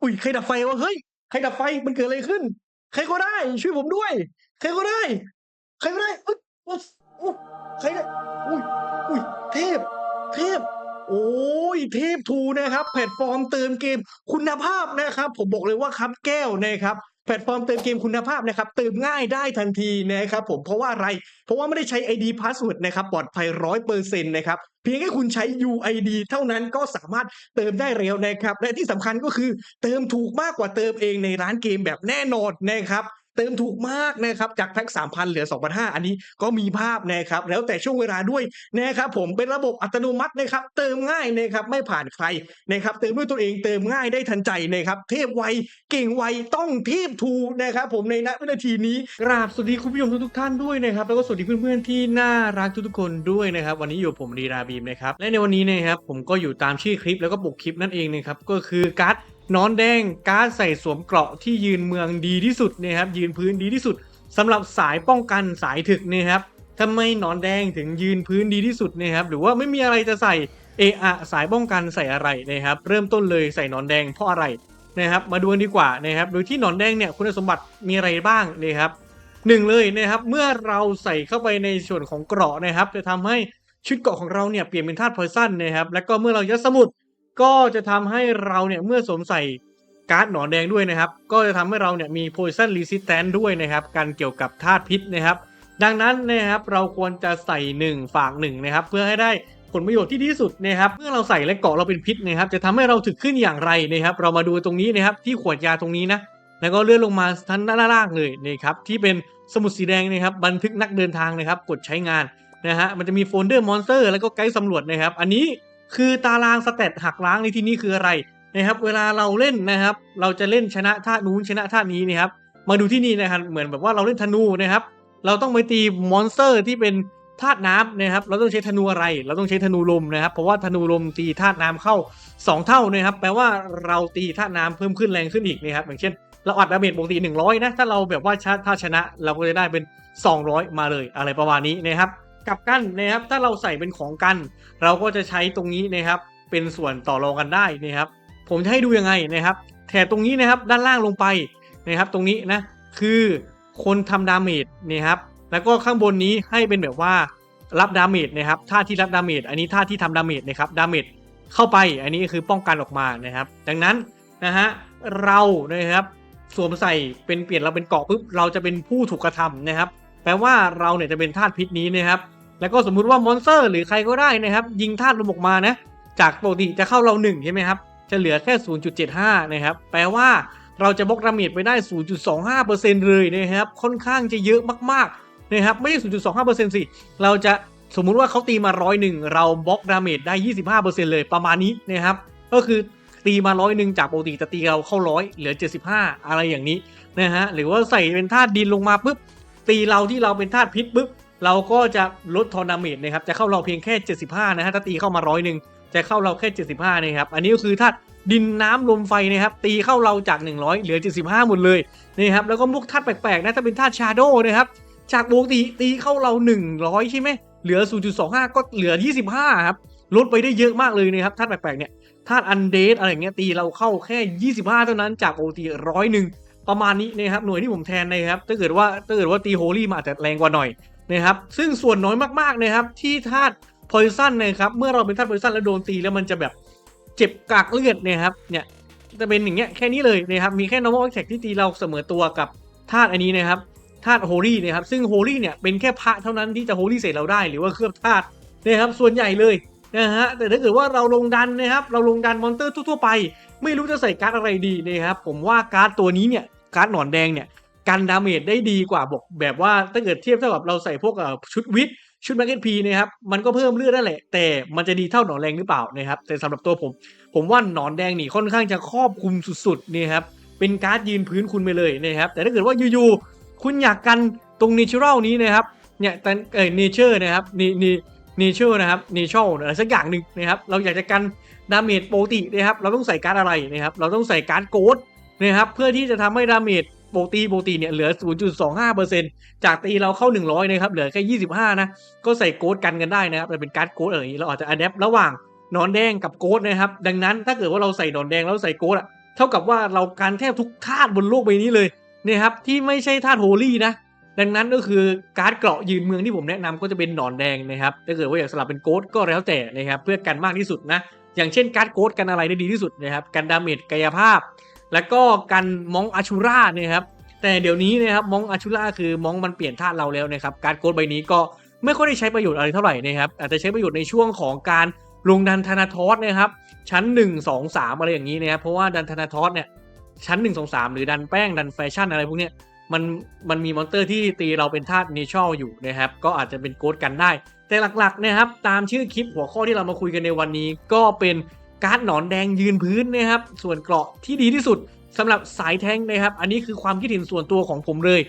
อุ้ยใครดับไฟวะเฮ้ยใครดับไฟมันเกิดอะไรขึ้น ใครก็ได้ ช่วยผมด้วย ใครก็ได้ ใครก็ได้อุ้ยอุ๊ยอุ๊ยใครได้อุ้ยอุ้ยเทพ เทพ โอ้ยเทพทูนะครับ แพลตฟอร์มเติมเกมคุณภาพนะครับ ผมบอกเลยว่าครับแก้วนะครับ แพลตฟอร์มเติมเกมคุณภาพนะครับเติมง่ายได้ทันทีนะครับผมเพราะว่าอะไร เพราะว่าไม่ได้ใช้ ID Password นะครับปลอดภัยร้อยเปอร์เซ็นต์นะครับเพียงแค่คุณใช้ UID เท่านั้นก็สามารถเติมได้เร็วนะครับ และที่สำคัญก็คือเติมถูกมากกว่าเติมเองในร้านเกมแบบแน่นอนนะครับ เติมถูกมากนะครับจากแพ็ก3,000เหลือ 2,500 อันนี้ก็มีภาพนะครับแล้วแต่ช่วงเวลาด้วยนะครับผมเป็นระบบอัตโนมัตินะครับเติมง่ายนะครับไม่ผ่านใครนะครับเติมด้วยตัวเองเติมง่ายได้ทันใจนะครับเทพไวเก่งไวต้องเทพทูนะครับผมในณวินาทีนี้กราบสวัสดีคุณผู้ชมทุกท่านด้วยนะครับแล้วก็สวัสดีเพื่อนๆที่น่ารักทุกๆคนด้วยนะครับวันนี้อยู่ผมรีราบีมนะครับและในวันนี้นะครับผมก็อยู่ตามชื่อคลิปแล้วก็ปกคลิปนั่นเองนะครับก็คือการ์ด นอนแดงการ์ดใส่สวมเกราะที่ยืนเมืองดีที่สุดนะครับยืนพื้นดีที่สุดสำหรับสายป้องกันสายถึกนะครับทำไมนอนแดงถึงยืนพื้นดีที่สุดนะครับหรือว่าไม่มีอะไรจะใส่เอะอะสายป้องกันใส่อะไรนะครับเริ่มต้นเลยใส่นอนแดงเพราะอะไรนะครับมาดูกันดีกว่านะครับโดยที่นอนแดงเนี่ยคุณสมบัติมีอะไรบ้างนะครับหนึ่งเลยนะครับเมื่อเราใส่เข้าไปในส่วนของเกราะนะครับ จะทำให้ชุดเกราะของเราเนี่ยเปลี่ยนเป็นธาตุพอยซันนะครับแล้วก็เมื่อเรายัดสมุด ก็จะทำให้เราเนี่ยเมื่อสวมใส่การ์ดหนอนแดงด้วยนะครับ ก็จะทำให้เราเนี่ยมี poison resistant ด้วยนะครับการเกี่ยวกับธาตุพิษนะครับ ดังนั้นนะครับเราควรจะใส่ 1 ฝาก1นะครับเพื่อให้ได้ผลประโยชน์ที่ดีที่สุดนะครับเมื่อเราใส่และเกาะเราเป็นพิษนะครับจะทำให้เราถึกขึ้นอย่างไรนะครับ เรามาดูตรงนี้นะครับที่ขวดยาตรงนี้นะแล้วก็เลื่อนลงมาทั้งด้านล่างเลยนะครับที่เป็นสมุดสีแดงนะครับบันทึกนักเดินทางนะครับ กดใช้งานนะฮะมันจะมีโฟลเดอร์มอนสเตอร์แล้วก็ไกด์สำรวจนะครับ อันนี้ คือตารางสเตตหักล้างในที่นี้คืออะไรนะครับ เวลาเราเล่นนะครับ เราจะเล่นชนะท่านู้นชนะท่านี้นะครับ มาดูที่นี่นะครับเหมือนแบบว่าเราเล่นธนูนะครับ เราต้องไปตีมอนสเตอร์ที่เป็นธาตุน้ำนะครับ เราต้องใช้ธนูอะไร เราต้องใช้ธนูลมนะครับ เพราะว่าธนูลมตีธาตุน้ำเข้า 2 เท่านะครับ แปลว่าเราตีธาตุน้ำเพิ่มขึ้นแรงขึ้นอีกนะครับ อย่างเช่น เราอัดดาเมจปกติ100นะ ถ้าเราแบบว่าถ้าชนะ เราก็จะได้เป็น 200 มาเลย อะไรประมาณนี้นะครับ กลับกันนะครับ ถ้าเราใส่เป็นของกัน เราก็จะใช้ตรงนี้นะครับ เป็นส่วนต่อรองกันได้นะครับ ผมจะให้ดูยังไงนะครับ แถบตรงนี้นะครับด้านล่างลงไปนะครับ ตรงนี้นะคือคนทำดาเมจนะครับแล้วก็ข้างบนนี้ให้เป็นแบบว่ารับดาเมจนะครับท่าที่รับดาเมจอันนี้ท่าที่ทำดาเมจนะครับดาเมจเข้าไปอันนี้คือป้องกันออกมานะครับ ดังนั้นนะฮะเรานะครับสวมใส่เป็นเปลี่ยนเราเป็นเกาะปุ๊บเราจะเป็นผู้ถูกกระทำนะครับ แปลว่าเราเนี่ยจะเป็นธาตุพิษนี้นะครับ แล้วก็สมมุติว่ามอนสเตอร์หรือใครก็ได้นะครับ ยิงธาตุลมออกมานะ จากปกติจะเข้าเรา1ใช่ไหมครับ จะเหลือแค่ 0.75 นะครับ แปลว่าเราจะบล็อกดาเมจไปได้ 0.25%เลยนะครับ ค่อนข้างจะเยอะมากๆนะครับ ไม่ใช่ 0.25%สิ เราจะสมมุติว่าเขาตีมาร้อยหนึ่งเราบล็อกดาเมจได้ 25%เลยประมาณนี้นะครับ ก็คือตีมาร้อยหนึ่งจากปกติจะตีเราเข้าร้อยเหลือ 75 อะไรอย่างนี้นะฮะ หรือว่าใส่เป็นธาตุดินลงมาปุ๊บตีเราที่เราเป็นธาตุพิษปุ๊บ เราก็จะลดทอนาเมจนะครับ จะเข้าเราเพียงแค่ 75 นะฮะ ถ้าตีเข้ามาร้อยหนึ่งจะเข้าเราแค่ 75 นะครับ อันนี้ก็คือธาดินน้ำลมไฟนะครับ ตีเข้าเราจาก 100 เหลือ 75 หมดเลยนะครับ แล้วก็พวกธาตุแปลกๆนะ ถ้าเป็นธาตุชาโดนะครับ จากปกติตีเข้าเรา 100 ใช่ไหม เหลือ 0.25 ก็เหลือ 25 ครับ ลดไปได้เยอะมากเลยนะครับ ธาตุแปลกๆ เนี่ย ธาตุอันเดสอะไรเงี้ย ตีเราเข้าแค่ 25 เท่านั้น จากปกติร้อยหนึ่งประมาณนี้นะครับ หน่วยที่ผมแทนนะครับ ถ้าเกิดว่าถ้าเกิดว่าตีโฮลี่มาอาจจะแรงกว่าหน่อย นะครับซึ่งส่วนน้อยมากๆนะครับที่ธาตุพอยซันนะครับเมื่อเราเป็นธาตุพอยซันแล้วโดนตีแล้วมันจะแบบเจ็บกากเลือดเนี่ยครับเนี่ยจะเป็นอย่างเงี้ยแค่นี้เลยนะครับมีแค่ normal attack ที่ตีเราเสมอตัวกับธาตุอันนี้นะครับธาตุโฮลี่นะครับซึ่งโฮลี่เนี่ยเป็นแค่พระเท่านั้นที่จะโฮลี่เสร็จเราได้หรือว่าเคลือบธาตุนะครับส่วนใหญ่เลยนะฮะแต่ถ้าเกิดว่าเราลงดันนะครับเราลงดันมอนเตอร์ทั่วๆไป ไม่รู้จะใส่การ์ดอะไรดีนะครับผมว่าการ์ดตัวนี้เนี่ยการ์ดหนอนแดงเนี่ย กันดาเมจได้ดีกว่าบอกแบบว่าถ้าเกิดเทียบเท่ากับเราใส่พวกชุดวิทชุดแมกเก็ตพีนะครับมันก็เพิ่มเลือดได้แหละ แต่มันจะดีเท่าหนอนแดงหรือเปล่านะครับแต่สำหรับตัวผม ผมว่าหนอนแดงนี่ค่อนข้างจะครอบคลุมสุดๆนี่ครับเป็นการ์ดยืนพื้นคุณไปเลยนะครับแต่ถ้าเกิดว่าอยู่ๆคุณอยากกันตรงเนเชอรัลนี้นะครับเนี่ยแต่เออเนเจอร์นะครับนี่นี่เนเจอร์นะครับเนเชอร์อะไรสักอย่างหนึ่งนะครับเราอยากจะกันดาเมจปกตินะครับเราต้องใส่การ์ดอะไรนะครับเราต้องใส่การ์ดโกดนะครับเพื่อที่จะทำให้ดาเมจ ปกติปกติเนี่ยเหลือ 0.25%จากตีเราเข้า 100 นะครับ เหลือแค่ 25 นะ ก็ใส่โค้ดกันกันได้นะครับแต่เป็นการ์ดโค้ดอะไรอย่างนี้เราอาจจะอัดแอประหว่างนอนแดงกับโค้ดนะครับ ดังนั้นถ้าเกิดว่าเราใส่นอนแดงแล้วใส่โค้ดอะเท่ากับว่าเราการแทบทุกธาตุบนโลกใบนี้เลยนะครับที่ไม่ใช่ธาตุโฮลี่นะดังนั้นก็คือการ์ดเกราะยืนเมืองที่ผมแนะนำก็จะเป็นหนอนแดงนะครับถ้าเกิดว่าอยากสลับเป็นโกดก็แล้วแต่นะครับเพื่อกันมากที่สุดนะอย่างเช่นการ์ดโกดกันอะไรได้ดีที่สุดนะครับกันดาเมจกายภาพ แล้วก็กันมองอาชูราเนี่ยครับแต่เดี๋ยวนี้นะครับมองอาชูราคือมองมันเปลี่ยนธาตุเราแล้วนะครับการโกดใบนี้ก็ไม่ค่อยได้ใช้ประโยชน์อะไรเท่าไหร่นะครับอาจจะใช้ประโยชน์ในช่วงของการลงดันธนาทอสนะครับชั้น 1 2 3 อะไรอย่างนี้นะครับเพราะว่าดันธนาทอสเนี่ยชั้น 1 2 3 หรือดันแป้งดันแฟชั่นอะไรพวกเนี้ยมันมันมีมอนเตอร์ที่ตีเราเป็นธาตุเนเชอรัลอยู่นะครับก็อาจจะเป็นโกดกันได้ แต่หลักๆนะครับตามชื่อคลิปหัวข้อที่เรามาคุยกันในวันนี้ก็เป็น การ์ดหนอนแดงยืนพื้นนะครับ ส่วนเกราะที่ดีที่สุดสำหรับสายแทงนะครับ อันนี้คือความคิดเห็นส่วนตัวของผมเลย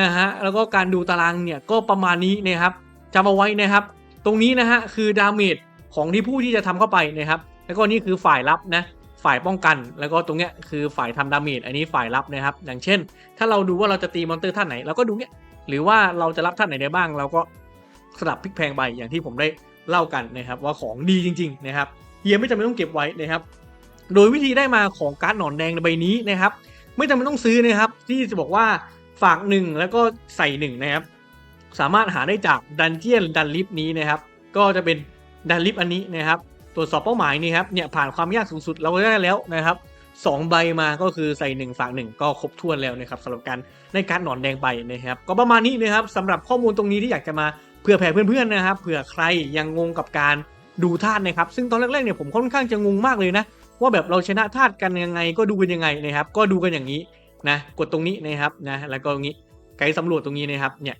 นะฮะ แล้วก็การดูตารางเนี่ยก็ประมาณนี้นะครับจำเอาไว้นะครับ ตรงนี้นะฮะคือดาเมจของที่ผู้ที่จะทำเข้าไปนะครับ แล้วก็นี่คือฝ่ายรับนะ ฝ่ายป้องกัน แล้วก็ตรงเนี้ยคือฝ่ายทำดาเมจ อันนี้ฝ่ายรับนะครับ อย่างเช่น ถ้าเราดูว่าเราจะตีมอนเตอร์ท่านไหนเราก็ดูเนี้ย หรือว่าเราจะรับท่านไหนได้บ้าง เราก็สลับพลิกแพลงไปอย่างที่ผมได้เล่ากันนะครับว่าของดีจริง ๆ นะครับ เฮียไม่จำเป็นต้องเก็บไว้นะครับ โดยวิธีได้มาของการ์ดหนอนแดงในใบนี้นะครับ ไม่จำเป็นต้องซื้อนะครับ ที่จะบอกว่าฝากหนึ่งแล้วก็ใส่หนึ่งนะครับ สามารถหาได้จากดันเจียนดันลิฟนี้นะครับ ก็จะเป็นดันลิฟอันนี้นะครับ ตรวจสอบเป้าหมายนี่ครับเนี่ยผ่านความยากสูงสุดเราก็ได้แล้วนะครับสองใบมาก็คือใส่หนึ่งฝากหนึ่งก็ครบถ้วนแล้วนะครับสำหรับการในการหนอนแดงใบนะครับ ก็ประมาณนี้นะครับสำหรับข้อมูลตรงนี้ที่อยากจะมาเผื่อแผ่เพื่อนๆนะครับเผื่อใครยังงงกับการ ดูธาตุนะครับ ซึ่งตอนแรกๆเนี่ยผมค่อนข้างจะงงมากเลยนะ ว่าแบบเราชนะธาตุกันยังไงก็ดูกันยังไงนะครับ ก็ดูกันอย่างนี้นะ กดตรงนี้นะครับนะ แล้วก็ตรงนี้ไกด์สำรวจตรงนี้นะครับ เนี่ย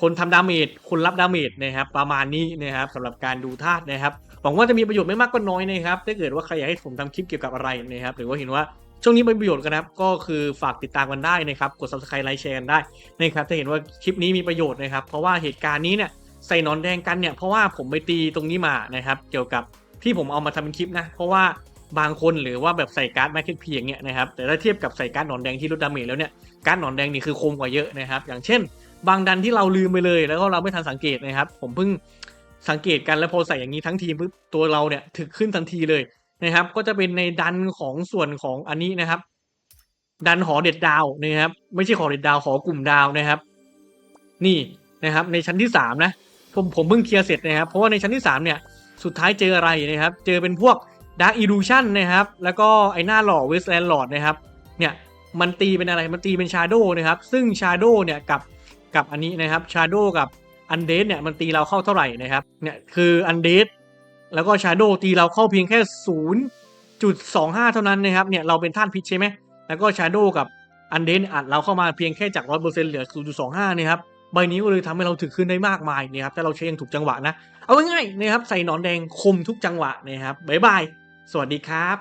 คนทำดาเมจ คนรับดาเมจนะครับ ประมาณนี้นะครับสำหรับการดูธาตุนะครับหวังว่าจะมีประโยชน์ไม่มากก็น้อยนะครับ ถ้าเกิดว่าใครอยากให้ผมทำคลิปเกี่ยวกับอะไรนะครับ หรือว่าเห็นว่าช่วงนี้เป็นประโยชน์กันนะครับ ก็คือฝากติดตามกันได้นะครับ กด subscribe ไลค์แชร์กันได้นะครับ ถ้าเห็นว่าคลิปนี้มีประโยชน์นะครับ เพราะว่าเหตุการณ์นี้เนี่ย ใส่นอนแดงกันเนี่ยเพราะว่าผมไปตีตรงนี้มานะครับ เกี่ยวกับที่ผมเอามาทำเป็นคลิปนะเพราะว่าบางคนหรือว่าแบบใส่การ์ดแมคเก็ตพีอย่างเงี้ยนะครับแต่ถ้าเทียบกับใส่การ์ดหนอนแดงที่ลดดาเมจแล้วเนี่ยการ์ดหนอนแดงนี่คือคมกว่าเยอะนะครับ อย่างเช่น บางดันที่เราลืมไปเลย แล้วก็เราไม่ทันสังเกตนะครับ ผมเพิ่งสังเกตกันแล้วพอใส่อย่างนี้ทั้งทีมปุ๊บตัวเราเนี่ยถึกขึ้นทันทีเลยนะครับ ก็จะเป็นในดันของส่วนของอันนี้นะครับ ดันหอเด็ดดาวนะครับ ไม่ใช่หอเด็ดดาวหอกลุ่มดาวนะครับ นี่นะครับ ในชั้นที่สามนะ ผมผมเพิ่งเคลียร์เสร็จนะครับ เพราะว่าในชั้นที่สามเนี่ย สุดท้ายเจออะไรนะครับ เจอเป็นพวกดาร์กอิลูชันนะครับ แล้วก็ไอหน้าหล่อเวสแลนด์หลอดนะครับ เนี่ย มันตีเป็นอะไร มันตีเป็นชาโดนะครับ ซึ่งชาโดเนี่ยกับกับอันนี้นะครับชาโดกับอันเดสเนี่ยมันตีเราเข้าเท่าไหร่นะครับ เนี่ยคืออันเดสแล้วก็ชาโดตีเราเข้าเพียงแค่ 0.25 เท่านั้นนะครับ เนี่ยเราเป็นท่านพิษใช่ไหม แล้วก็ชาโดกับอันเดสอัดเราเข้ามาเพียงแค่จาก 100%เหลือ 0.25 นะครับ ใบนี้ก็เลยทำให้เราถึกขึ้นได้มากมายนะครับถ้าเราใช้อยังถูกจังหวะนะ เอาง่ายๆนะครับใส่หนอนแดงคมทุกจังหวะนะครับบ๊ายบาย สวัสดีครับ